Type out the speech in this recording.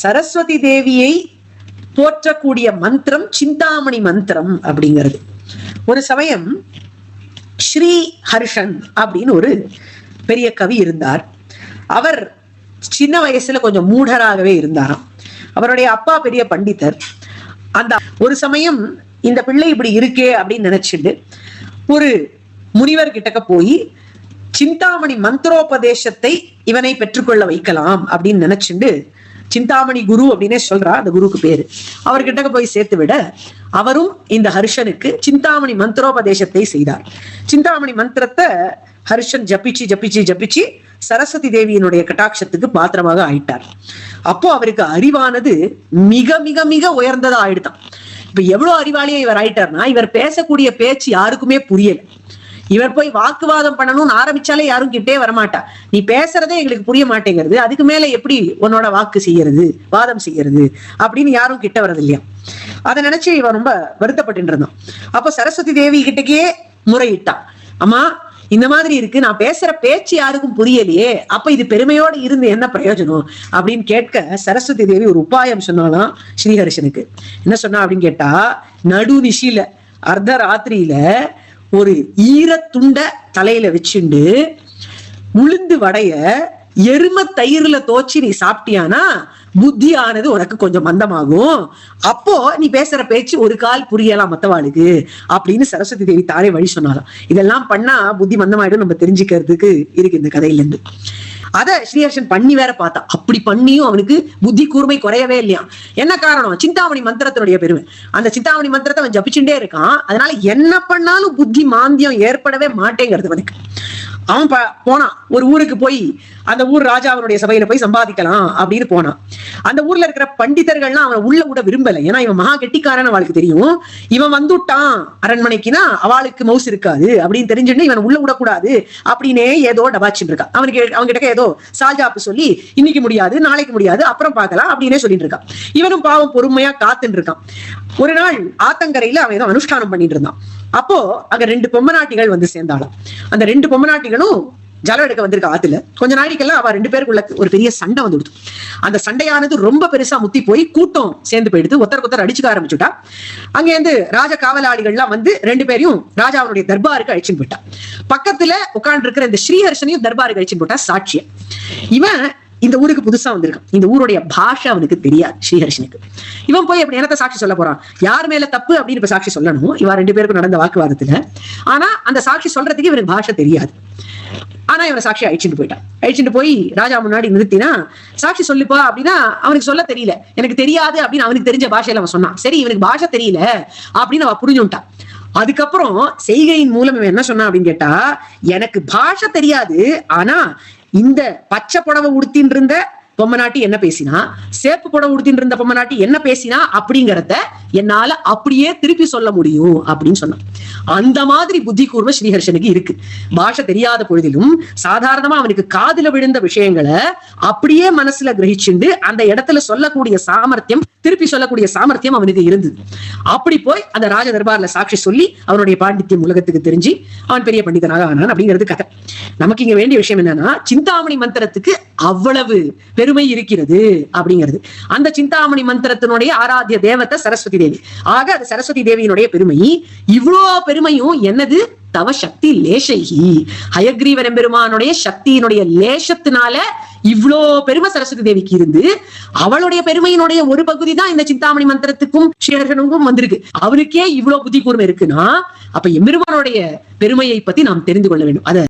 சரஸ்வதி தேவியை போற்றக்கூடிய மந்திரம் சிந்தாமணி மந்திரம் அப்படிங்கிறது. ஒரு சமயம் ஸ்ரீ ஹர்ஷன் அப்படின்னு ஒரு பெரிய கவி இருந்தார். அவர் சின்ன வயசுல கொஞ்சம் மூடராகவே இருந்தாராம். அவருடைய அப்பா பெரிய பண்டிதர். அந்த ஒரு சமயம் இந்த பிள்ளை இப்படி இருக்கே அப்படின்னு நினைச்சிட்டு ஒரு முனிவர் கிட்டக்க போய் சிந்தாமணி மந்திரோபதேசத்தை இவனை பெற்றுக்கொள்ள வைக்கலாம் அப்படின்னு நினைச்சுண்டு சிந்தாமணி குரு அப்படின்னே சொல்றா அந்த குருக்கு பேரு. அவர்கிட்ட போய் சேர்த்து விட அவரும் இந்த ஹர்ஷனுக்கு சிந்தாமணி மந்திரோபதேசத்தை செய்தார். சிந்தாமணி மந்திரத்தை ஹர்ஷன் ஜப்பிச்சு ஜப்பிச்சு ஜப்பிச்சு சரஸ்வதி தேவியினுடைய கட்டாட்சத்துக்கு பாத்திரமாக ஆயிட்டார். அப்போ அவருக்கு அறிவானது மிக மிக மிக உயர்ந்ததா ஆயிடுதான். இப்ப எவ்வளவு அறிவாளியா இவர் ஆயிட்டார்னா இவர் பேசக்கூடிய பேச்சு யாருக்குமே புரியல. இவர் போய் வாக்குவாதம் பண்ணணும்னு ஆரம்பிச்சாலே யாரும் கிட்டே வரமாட்டா. நீ பேசுறதே எங்களுக்கு புரிய மாட்டேங்கிறது. அதுக்கு மேல எப்படி உன்னோட வாக்கு செய்யறது வாதம் செய்யறது அப்படின்னு யாரும் கிட்ட வர்றது இல்லையா அதை நினைச்சு இவன் ரொம்ப வருத்தப்பட்டு இருந்தான். அப்ப சரஸ்வதி தேவி கிட்டக்கே முறையிட்டான் அம்மா இந்த மாதிரி இருக்கு. நான் பேசுற பேச்சு யாருக்கும் புரியலையே. அப்ப இது பெருமையோடு இருந்து என்ன பிரயோஜனம்? அப்படின்னு கேட்க சரஸ்வதி தேவி ஒரு உபாயம் சொன்னாலாம் ஸ்ரீஹரிஷனுக்கு. என்ன சொன்னா அப்படின்னு கேட்டா நடு நிஷில அர்த்த ராத்திரியில ஒரு ஈரத்துண்ட தலையில வச்சுண்டு உளுந்து வடைய எரும தயிர்ல தோச்சி நீ சாப்பிட்டியானா புத்தியானது உனக்கு கொஞ்சம் மந்தமாகும். அப்போ நீ பேசுற பேச்சு ஒரு கால் புரியலாம் மத்தவாளுக்கு? அப்படின்னு சரஸ்வதி தேவி தாரே வழி சொன்னாலாம் இதெல்லாம் பண்ணா புத்தி மந்தமாயிடும் நம்ம தெரிஞ்சுக்கிறதுக்கு இருக்கு இந்த கதையில இருந்து அதை ஸ்ரீஹர்ஷன் பண்ணி வேற பார்த்தா. அப்படி பண்ணியும் அவனுக்கு புத்தி கூர்மை குறையவே இல்லையா? என்ன காரணம்? சிந்தாமணி மந்திரத்தினுடைய பெருமை. அந்த சிந்தாமணி மந்திரத்தை அவன் ஜபிச்சுட்டே இருக்கான். அதனால என்ன பண்ணாலும் புத்தி மாந்தியம் ஏற்படவே மாட்டேங்கிறது அவனுக்கு. அவன் போனான். ஒரு ஊருக்கு போய் அந்த ஊர் ராஜாவினுடைய சபையில போய் சம்பாதிக்கலாம் அப்படின்னு போனான். அந்த ஊர்ல இருக்கிற பண்டிதர்கள்லாம் அவனை உள்ள விட விரும்பல. ஏன்னா இவன் மகா கெட்டிக்காரன் அவளுக்கு தெரியும். இவன் வந்துட்டான். அரண்மனைக்குன்னா அவளுக்கு மவுஸ் இருக்காது. அப்படின்னு தெரிஞ்சுட்டு இவன் உள்ள விடக்கூடாது அப்படின்னே ஏதோ டபாச்சிட்டு இருக்கான். அவனுக்கு அவன்கிட்ட ஏதோ சால்ஜாப்பு சொல்லி இன்னைக்கு முடியாது நாளைக்கு முடியாது அப்புறம் பார்க்கலாம் அப்படின்னே சொல்லிட்டு இருக்கான். இவனும் பாவம் பொறுமையா காத்துட்டு இருக்கான். ஒரு நாள் ஆத்தங்கரையில அவன் ஏதோ அனுஷ்டானம் பண்ணிட்டு இருந்தான். அப்போ அங்க ரெண்டு பொம்மநாட்டிகள் வந்து சேர்ந்தாலும் அந்த ரெண்டு பொம்மநாட்டிகள் பொம்மநாட்டிகளும் ஜலம் எடுக்க வந்திருக்க ஆத்துல கொஞ்ச நாளைக்கெல்லாம் அவ ரெண்டு பேருக்குள்ள ஒரு பெரிய சண்டை வந்துடுது. அந்த சண்டையானது ரொம்ப பெருசா முத்தி போய் கூட்டம் சேர்ந்து போயிடுது. ஒத்தர் ஒத்தர் அடிச்சுக்க ஆரம்பிச்சுட்டா. அங்க இருந்து ராஜ காவலாளிகள்லாம் வந்து ரெண்டு பேரையும் ராஜா அவனுடைய தர்பாருக்கு அழிச்சுன்னு போயிட்டா. பக்கத்துல உட்கார்ந்து இருக்கிற இந்த ஸ்ரீஹர்ஷனையும் தர்பாருக்கு அழிச்சுன்னு போட்டா சாட்சிய. இவன் இந்த ஊருக்கு புதுசா வந்திருக்கான். இந்த ஊருடைய பாஷை அவனுக்கு தெரியாது ஸ்ரீஹர்ஷனுக்கு. இவன் போய் அப்படி என்னத்த சாட்சி சொல்ல போறான்? யார் மேல தப்பு அப்படின்னு இப்ப சாட்சி சொல்லணும். இவன் ரெண்டு பேருக்கும் நடந்த வாக்குவாதத்துல. ஆனா அந்த சாட்சி சொல்றதுக்கு இவனுக்கு பாஷை தெரியாது. ஆனா இவனை சாட்சி அழிச்சுட்டு போயிட்டான். அழிச்சுட்டு போய் ராஜா முன்னாடி நிறுத்தினா சாட்சி சொல்லுப்பா அப்படின்னா அவனுக்கு சொல்ல தெரியல. எனக்கு தெரியாது அப்படின்னு அவனுக்கு தெரிஞ்ச பாஷையில அவன் சொன்னான். சரி இவனுக்கு பாஷை தெரியல அப்படின்னு அவன் புரிஞ்சுட்டான் அதுக்கப்புறம் செய்கையின் மூலம் இவன் என்ன சொன்னான் அப்படின்னு கேட்டா எனக்கு பாஷை தெரியாது ஆனா இந்த பச்சை புடவை உடுத்தின்னு இருந்த பொம்மநாட்டி என்ன பேசினா சேப்பு புடவை உடுத்தின்னு இருந்த பொம்மநாட்டி என்ன பேசினா அப்படிங்கறத என்னால அப்படியே திருப்பி சொல்ல முடியும் அப்படின்னு சொன்னான். அந்த மாதிரி புத்தி கூர்மை ஸ்ரீஹர்ஷனுக்கு இருக்கு. பாஷை தெரியாத பொழுதிலும் சாதாரணமா அவனுக்கு காதுல விழுந்த விஷயங்களை அப்படியே மனசுல கிரகிச்சுண்டு அந்த இடத்துல சொல்லக்கூடிய சாமர்த்தியம் திருப்பி சொல்லக்கூடிய சாமர்த்தியம் அவனுக்கு இருந்தது. அப்படி போய் அந்த ராஜ தர்பார்ல சாட்சி சொல்லி அவனுடைய பாண்டித்யம் உலகத்துக்கு தெரிஞ்சு அவன் பெரிய பண்டிதனாக ஆனான் அப்படிங்கிறது கதை. நமக்கு இங்க வேண்டிய விஷயம் என்னன்னா சிந்தாமணி மந்திரத்துக்கு அவ்வளவு பெருமை இருக்கிறது அப்படிங்கிறது. அந்த சிந்தாமணி மந்திரத்தினுடைய ஆராத்திய தேவத்தை சரஸ்வதி தேவி. ஆக அது சரஸ்வதி தேவியினுடைய பெருமை. இவ்வளோ பெருமையும் என்னது? தவ சக்தி லேசைகி. ஹயக்ரீவன் பெருமானுடைய சக்தியினுடைய லேசத்தினால இவ்வளோ பெருமை சரஸ்வதி தேவிக்கு இருந்து அவளுடைய பெருமையினுடைய ஒரு பகுதி தான் இந்த சிந்தாமணி மந்திரத்துக்கும் ஸ்ரீஹர்ஷனுக்கும் வந்திருக்கு. அவருக்கே இவ்வளவு புத்தி கூர்மை இருக்குன்னா அப்ப எம்பெருமானுடைய பெருமையை பத்தி நாம் தெரிந்து கொள்ள வேண்டும். அத